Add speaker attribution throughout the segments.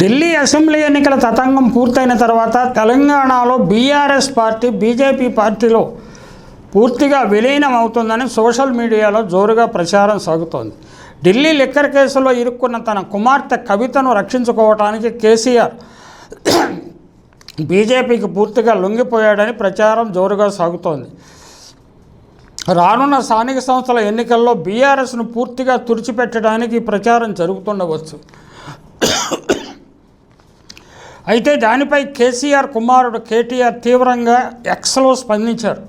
Speaker 1: Delhi assembly ఎన్నికల తతంగం పూర్తయిన తర్వాత తెలంగాణలో బీఆర్ఎస్ పార్టీ బీజేపీ పార్టీలో పూర్తిగా విలీనం అవుతుందని సోషల్ మీడియాలో జోరుగా ప్రచారం సాగుతోంది. ఢిల్లీ లిక్కర్ కేసులో ఇరుక్కున్న తన కుమార్తె కవితను రక్షించుకోవటానికి కేసీఆర్ బీజేపీకి పూర్తిగా లొంగిపోయాడని ప్రచారం జోరుగా సాగుతోంది. రానున్న స్థానిక సంస్థల ఎన్నికల్లో బీఆర్ఎస్ను పూర్తిగా తుడిచిపెట్టడానికి ఈ ప్రచారం జరుగుతుండవచ్చు. అయితే దానిపై కేసీఆర్ కుమారుడు కేటీఆర్ తీవ్రంగా ఎక్స్లో స్పందించారు.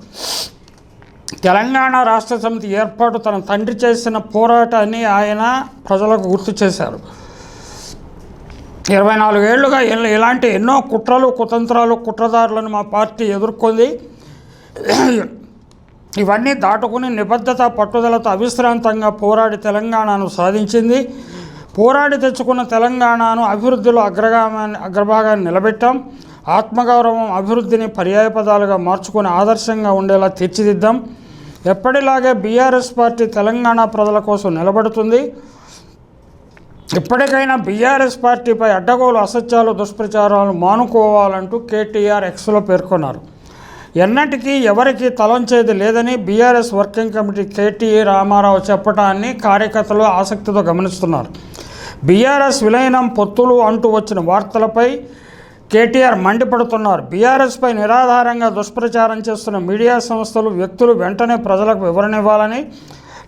Speaker 1: తెలంగాణ రాష్ట్ర సమితి ఏర్పాటు తన తండ్రి చేసిన పోరాటాన్ని ఆయన ప్రజలకు గుర్తు చేశారు. ఇరవై నాలుగేళ్ళుగా ఇలాంటి ఎన్నో కుట్రలు కుతంత్రాలు కుట్రదారులను మా పార్టీ ఎదుర్కొంది. ఇవన్నీ దాటుకుని నిబద్ధత పట్టుదలతో అవిశ్రాంతంగా పోరాడి తెలంగాణను సాధించింది. పోరాడి తెచ్చుకున్న తెలంగాణను అభివృద్ధిలో అగ్రగామాన్ని అగ్రభాగాన్ని నిలబెట్టాం. ఆత్మగౌరవం అభివృద్ధిని పర్యాయపదాలుగా మార్చుకుని ఆదర్శంగా ఉండేలా తీర్చిదిద్దాం. ఎప్పటిలాగే బీఆర్ఎస్ పార్టీ తెలంగాణ ప్రజల కోసం నిలబడుతుంది. ఇప్పటికైనా బీఆర్ఎస్ పార్టీపై అడ్డగోలు అసత్యాలు దుష్ప్రచారాలు మానుకోవాలంటూ కేటీఆర్ ఎక్స్లో పేర్కొన్నారు. ఎన్నటికీ ఎవరికి తలంచేది లేదని BRS working committee KT Rama Rao చెప్పడాన్ని కార్యకర్తలు ఆసక్తితో గమనిస్తున్నారు. బీఆర్ఎస్ విలీనం పొత్తులు అంటూ వచ్చిన వార్తలపై కేటీఆర్ మండిపడుతున్నారు. బీఆర్ఎస్పై నిరాధారంగా దుష్ప్రచారం చేస్తున్న మీడియా సంస్థలు వ్యక్తులు వెంటనే ప్రజలకు వివరణ ఇవ్వాలని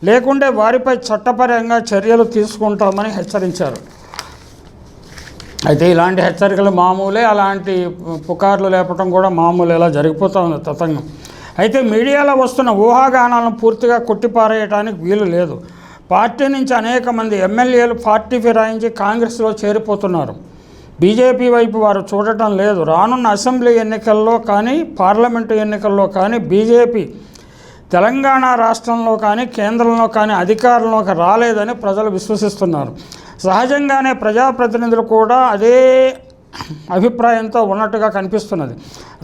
Speaker 1: లేకుంటే వారిపై చట్టపరంగా చర్యలు తీసుకుంటామని హెచ్చరించారు. అయితే ఇలాంటి హెచ్చరికలు మామూలే అలాంటి పుకార్లు లేపటం కూడా మామూలు ఇలా జరిగిపోతూ ఉంది తతంగం. అయితే మీడియాలో వస్తున్న ఊహాగానాలను పూర్తిగా కొట్టిపారేయడానికి వీలు లేదు. పార్టీ నుంచి అనేక మంది ఎమ్మెల్యేలు పార్టీ ఫిరాయించి కాంగ్రెస్లో చేరిపోతున్నారు. బీజేపీ వైపు వారు చూడటం లేదు. రానున్న అసెంబ్లీ ఎన్నికల్లో కానీ పార్లమెంటు ఎన్నికల్లో కానీ బీజేపీ తెలంగాణ రాష్ట్రంలో కానీ కేంద్రంలో కానీ అధికారంలోకి రాలేదని ప్రజలు విశ్వసిస్తున్నారు. సహజంగానే ప్రజాప్రతినిధులు కూడా అదే అభిప్రాయంతో ఉన్నట్టుగా కనిపిస్తున్నది.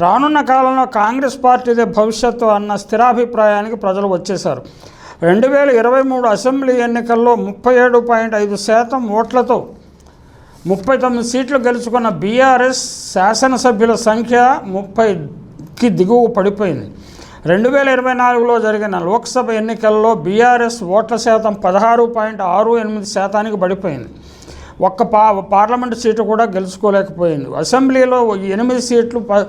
Speaker 1: రానున్న కాలంలో కాంగ్రెస్ పార్టీదే భవిష్యత్తు అన్న స్థిరాభిప్రాయానికి ప్రజలు వచ్చేశారు. రెండు వేల ఇరవై మూడు అసెంబ్లీ ఎన్నికల్లో ముప్పై ఏడు పాయింట్ ఐదు శాతం ఓట్లతో ముప్పై తొమ్మిది సీట్లు గెలుచుకున్న బీఆర్ఎస్ శాసనసభ్యుల సంఖ్య ముప్పైకి దిగువ పడిపోయింది. రెండు వేల ఇరవై నాలుగులో జరిగిన లోక్సభ ఎన్నికల్లో బీఆర్ఎస్ ఓట్ల శాతం పదహారు పాయింట్ ఆరు ఎనిమిది శాతానికి పడిపోయింది. ఒక్క పా పార్లమెంటు సీటు కూడా గెలుచుకోలేకపోయింది. అసెంబ్లీలో ఎనిమిది సీట్లు ప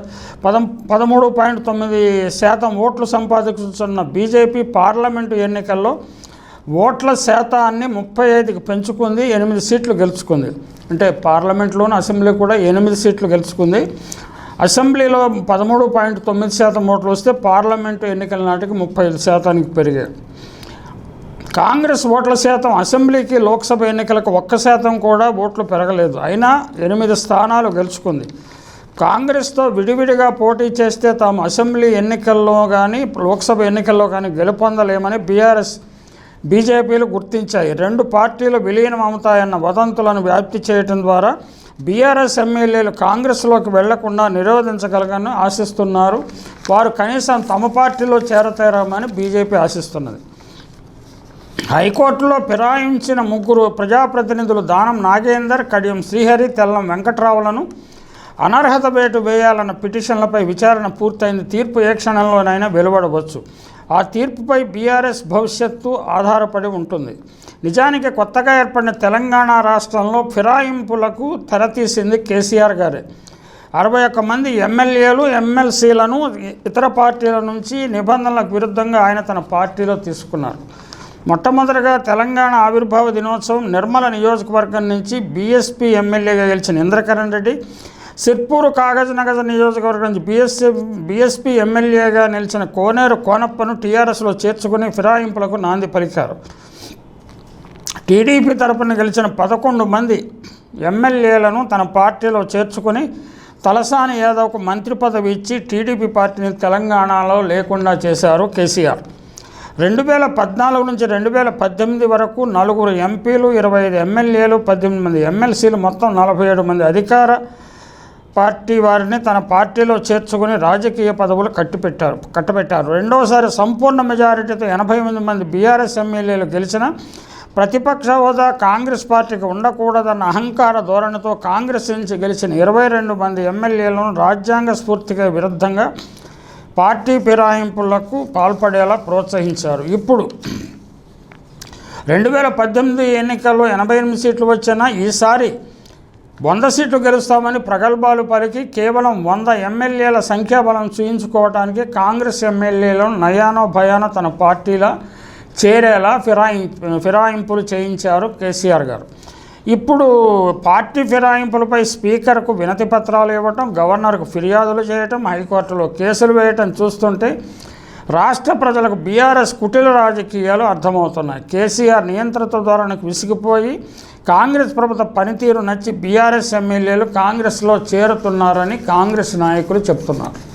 Speaker 1: పదం పదమూడు పాయింట్ తొమ్మిది శాతం ఓట్లు సంపాదించున్న బీజేపీ పార్లమెంటు ఎన్నికల్లో ఓట్ల శాతాన్ని ముప్పై ఐదుకి పెంచుకుంది ఎనిమిది సీట్లు గెలుచుకుంది. అంటే పార్లమెంట్లోని అసెంబ్లీ కూడా ఎనిమిది సీట్లు గెలుచుకుంది. అసెంబ్లీలో పదమూడు పాయింట్ తొమ్మిది శాతం ఓట్లు వస్తే పార్లమెంటు ఎన్నికల నాటికి ముప్పై ఐదు శాతానికి పెరిగాయి. కాంగ్రెస్ ఓట్ల శాతం అసెంబ్లీకి లోక్సభ ఎన్నికలకు ఒక్క శాతం కూడా ఓట్లు పెరగలేదు. అయినా ఎనిమిది స్థానాలు గెలుచుకుంది. కాంగ్రెస్తో విడివిడిగా పోటీ చేస్తే తాము అసెంబ్లీ ఎన్నికల్లో కానీ లోక్సభ ఎన్నికల్లో కానీ గెలుపొందలేమని బీఆర్ఎస్ బీజేపీలు గుర్తించాయి. రెండు పార్టీలు విలీనం అవుతాయన్న వదంతులను వ్యాప్తి చేయటం ద్వారా బీఆర్ఎస్ ఎమ్మెల్యేలు కాంగ్రెస్లోకి వెళ్ళకుండా నిరోధించగలగని ఆశిస్తున్నారు. వారు కనీసం తమ పార్టీలో చేరతారామని బీజేపీ ఆశిస్తున్నది. హైకోర్టులో ఫిరాయించిన ముగ్గురు ప్రజాప్రతినిధులు దానం నాగేందర్ కడియం శ్రీహరి తెల్లం వెంకట్రావులను అనర్హత బేటు వేయాలన్న పిటిషన్లపై విచారణ పూర్తయింది. తీర్పు ఏ క్షణంలోనైనా వెలువడవచ్చు. ఆ తీర్పుపై బీఆర్ఎస్ భవిష్యత్తు ఆధారపడి ఉంటుంది. నిజానికి కొత్తగా ఏర్పడిన తెలంగాణ రాష్ట్రంలో ఫిరాయింపులకు తెరతీసింది కేసీఆర్ గారే. అరవై ఒక్క మంది ఎమ్మెల్యేలు ఎమ్మెల్సీలను ఇతర పార్టీల నుంచి నిబంధనలకు విరుద్ధంగా ఆయన తన పార్టీలో తీసుకున్నారు. మొట్టమొదటిగా తెలంగాణ ఆవిర్భావ దినోత్సవం నిర్మల నియోజకవర్గం నుంచి బీఎస్పీ ఎమ్మెల్యేగా గెలిచిన ఇంద్రకరణ్ రెడ్డి సిర్పూరు కాగజ నగజ నియోజకవర్గం నుంచి బీఎస్సీ బీఎస్పీ ఎమ్మెల్యేగా నిలిచిన కోనేరు కోనప్పను టీఆర్ఎస్లో చేర్చుకుని ఫిరాయింపులకు నాంది పలికారు. టీడీపీ తరపున గెలిచిన పదకొండు మంది ఎమ్మెల్యేలను తన పార్టీలో చేర్చుకుని తలసాని యాదవ్కు మంత్రి పదవి ఇచ్చి టీడీపీ పార్టీని తెలంగాణలో లేకుండా చేశారు కేసీఆర్. రెండు వేల పద్నాలుగు నుంచి రెండు వేల పద్దెనిమిది వరకు నలుగురు ఎంపీలు ఇరవై ఐదు ఎమ్మెల్యేలు పద్దెనిమిది మంది ఎమ్మెల్సీలు మొత్తం నలభై ఏడు మంది అధికార పార్టీ వారిని తన పార్టీలో చేర్చుకుని రాజకీయ పదవులు కట్టిపెట్టారు కట్టబెట్టారు. రెండోసారి సంపూర్ణ మెజారిటీతో ఎనభై ఎనిమిది మంది బీఆర్ఎస్ ఎమ్మెల్యేలు గెలిచిన ప్రతిపక్ష హోదా కాంగ్రెస్ పార్టీకి ఉండకూడదన్న అహంకార ధోరణితో కాంగ్రెస్ నుంచి గెలిచిన ఇరవై రెండు మంది ఎమ్మెల్యేలను రాజ్యాంగ స్ఫూర్తికి విరుద్ధంగా పార్టీ ఫిరాయింపులకు పాల్పడేలా ప్రోత్సహించారు. ఇప్పుడు రెండు వేల పద్దెనిమిది ఎన్నికల్లో ఎనభై ఎనిమిది సీట్లు వచ్చినా ఈసారి వంద సీట్లు గెలుస్తామని ప్రగల్భాలు పలికి కేవలం వంద ఎమ్మెల్యేల సంఖ్యాబలం చూయించుకోవడానికి కాంగ్రెస్ ఎమ్మెల్యేలను నయానో భయానో తన పార్టీలో చేరేలా ఫిరాయి ఫిరాయింపులు చేయించారు కేసీఆర్ గారు. ఇప్పుడు పార్టీ ఫిరాయింపులపై స్పీకర్కు వినతి పత్రాలు ఇవ్వటం గవర్నర్కు ఫిర్యాదులు చేయటం హైకోర్టులో కేసులు వేయటం చూస్తుంటే రాష్ట్ర ప్రజలకు బీఆర్ఎస్ కుటిల రాజకీయాలు అర్థమవుతున్నాయి. కేసీఆర్ నియంత్రిత ధోరణికి విసిగిపోయి కాంగ్రెస్ ప్రభుత్వ పనితీరు నచ్చి బీఆర్ఎస్ ఎమ్మెల్యేలు కాంగ్రెస్లో చేరుతున్నారని కాంగ్రెస్ నాయకులు చెప్తున్నారు.